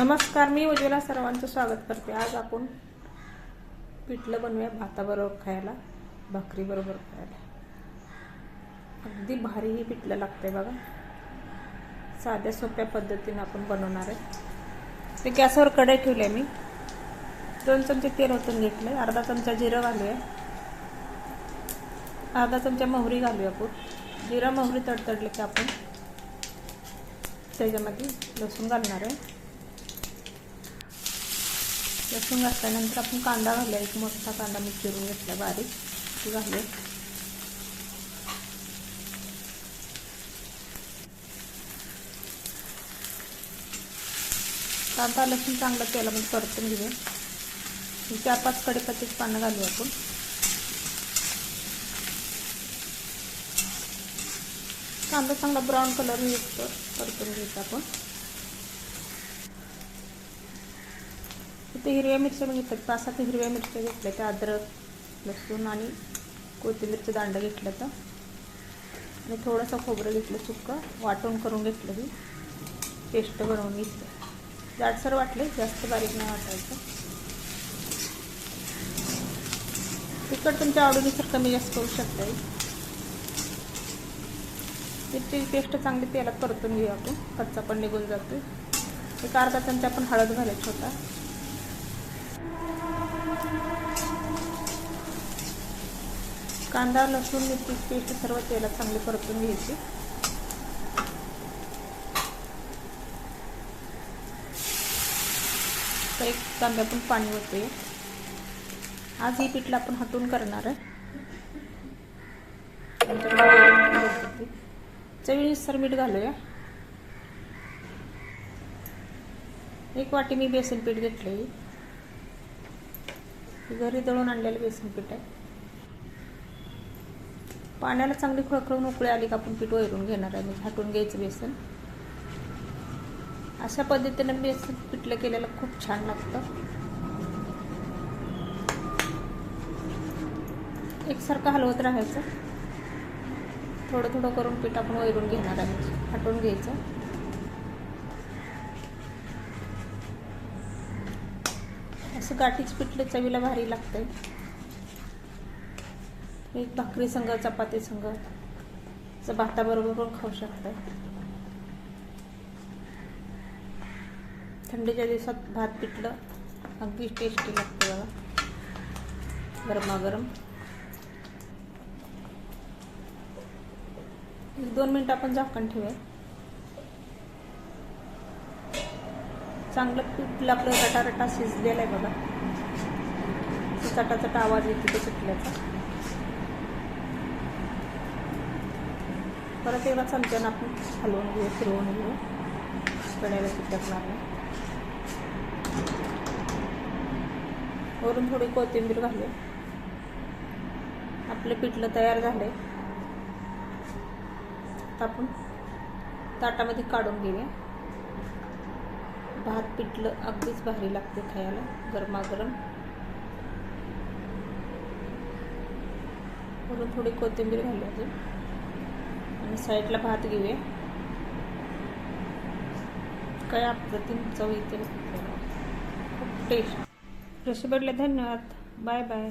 नमस्कार मी उज्ज्वला सर्वांचं स्वागत करते. आज आपण पिठलं बनवूया भाताबरोबर खायला भाकरीबरोबर खायला. अगदी भारी ही पिठलं लागते बघा. साध्या सोप्या पद्धतीनं आपण बनवणार आहे. ते गॅसवर कढई ठेवली आहे मी. दोन चमचे तेल ओतून घेतले अर्धा चमचा जिरं घालूया. अर्धा चमचा मोहरी घालूया आपण जिरा मोहरी तडतडले की आपण त्याच्यामध्ये लसूण घालणार आहे. लसूण घातल्यानंतर आपण कांदा घालूया. एक मोठा कांदा मी चिरून घेतला बारीक. ती घालूया. कांदा लसूण चांगलं तेलामध्ये परतून घेऊया. चार पाच कडेपत्तीची पानं घालूया आपण. कांदा चांगला ब्राऊन कलर येतो परतून घ्यायचा आपण. इथे हिरव्या मिरच्या पण घेतल्यात. पाच सात हिरव्या मिरच्या घेतल्या त्या अद्रक लसूण आणि कोथिंबीरचं दांड घेतलं तर. आणि थोडंसं खोबरं घेतलं सुक्कं वाटून करून घेतलं ही पेस्ट बनवून घेतलं. जाडसर वाटले जास्त बारीक नाही वाटायचं. तिखट तुमच्या आवडीनुसार कमी जास्त करू शकता मिरची पेस्ट चांगली तेलात परतून घेऊ आपण. कच्चा पण निघून जातो एक अर्धा चमचा आपण हळद घालायचा होता. कांदा लसूण मिरची पेस्ट सर्व तेलात चांगली परतून घ्यायची. तर एक कांदा पण पाणी होते आज ही पिठलं आपण हटून करणार आहे. चवीनुसार मीठ घालूया. एक वाटी मी बेसन पीठ घेतले घरी दळून आणलेलं बेसन पीठ आहे. पाण्याला चांगली खळखळून उकळी आली का आपण पीठ वैरून घेणार आहे. म्हणजे घ्यायचं बेसन. अशा पद्धतीने बेसन पिठलं केलेलं खूप छान लागतं. एकसारखं हलवत राहायचं. थोडं थोडं करून पीठ आपण वैरून घेणार आहे. हटवून घ्यायचं. असं गाठीच पिठलं चवीला भारी लागतंय. एक भाकरी संघ चपाती संघ भाताबरोबर पण खाऊ शकताय. थंडीच्या दिवसात भात पिठलं अगदी टेस्टी लागतं बघा. गरमागरम एक दोन मिनिट आपण झाकण ठेवूया. चांगलं पिठलं आपलं रटारटा शिजलेलं आहे बघा. चटाचटा आवाज येतो तो पिठल्याचा परत एकदा चमच्यानं आपण हलवून घेऊ फिरवून घेऊ. कड्याला चिटकणार नाही वरून थोडी कोथिंबीर घालू. आपलं पिठलं तयार झालंय. आपण ताटामध्ये काढून घेऊया. भात पिठलं अगदीच भारी लागते खायला गरमागरम. वरून थोडी कोथिंबीर घालू अजून. आणि साईडला भात घेऊया. काय अप्रतिम चव येते खूप टेस्ट रेसिपीला धन्यवाद. Bye bye.